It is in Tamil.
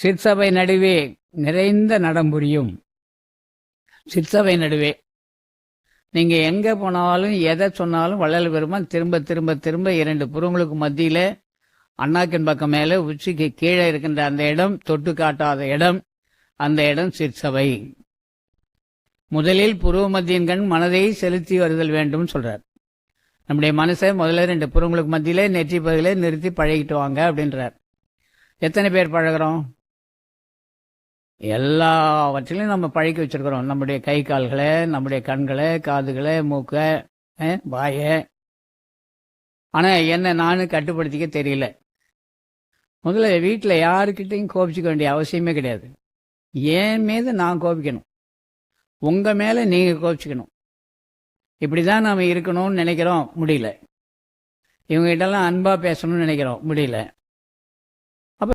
சிற்சபை நடுவே நிறைந்த நடம்புரியும் சிற்சபை நடுவே. நீங்கள் எங்கே போனாலும் எதை சொன்னாலும் வள்ளல் பெருமான் திரும்ப திரும்ப திரும்ப இரண்டு புறங்களுக்கு மத்தியில் அண்ணாக்கின் பக்கம் மேலே உச்சிக்கு கீழே இருக்கின்ற அந்த இடம் தொட்டு காட்டாத இடம் அந்த இடம் சிற்சபை. முதலில் புருவ மத்தியின் கண் மனதை செலுத்தி வருதல் வேண்டும் சொல்றார். நம்முடைய மனசை முதல்ல ரெண்டு புறங்களுக்கு மத்தியில் நெற்றி பகுதியிலே நிறுத்தி பழகிட்டு வாங்க அப்படின்றார். எத்தனை பேர் பழகுறோம்? எல்லாவற்றிலையும் நம்ம பழக்கி வச்சிருக்கிறோம். நம்முடைய கை கால்களை நம்முடைய கண்களை காதுகளை மூக்கை வாயை. ஆனால் என்ன நானும் கட்டுப்படுத்திக்க தெரியல. முதல்ல வீட்டில் யாருக்கிட்டையும் கோபிச்சிக்க வேண்டிய அவசியமே கிடையாது. என் மீது நான் கோபிக்கணும். உங்கள் மேலே நீங்கள் கோபிச்சிக்கணும். இப்படி தான் நாம் இருக்கணும்னு நினைக்கிறோம் முடியல. இவங்ககிட்டலாம் அன்பாக பேசணும்னு நினைக்கிறோம் முடியல.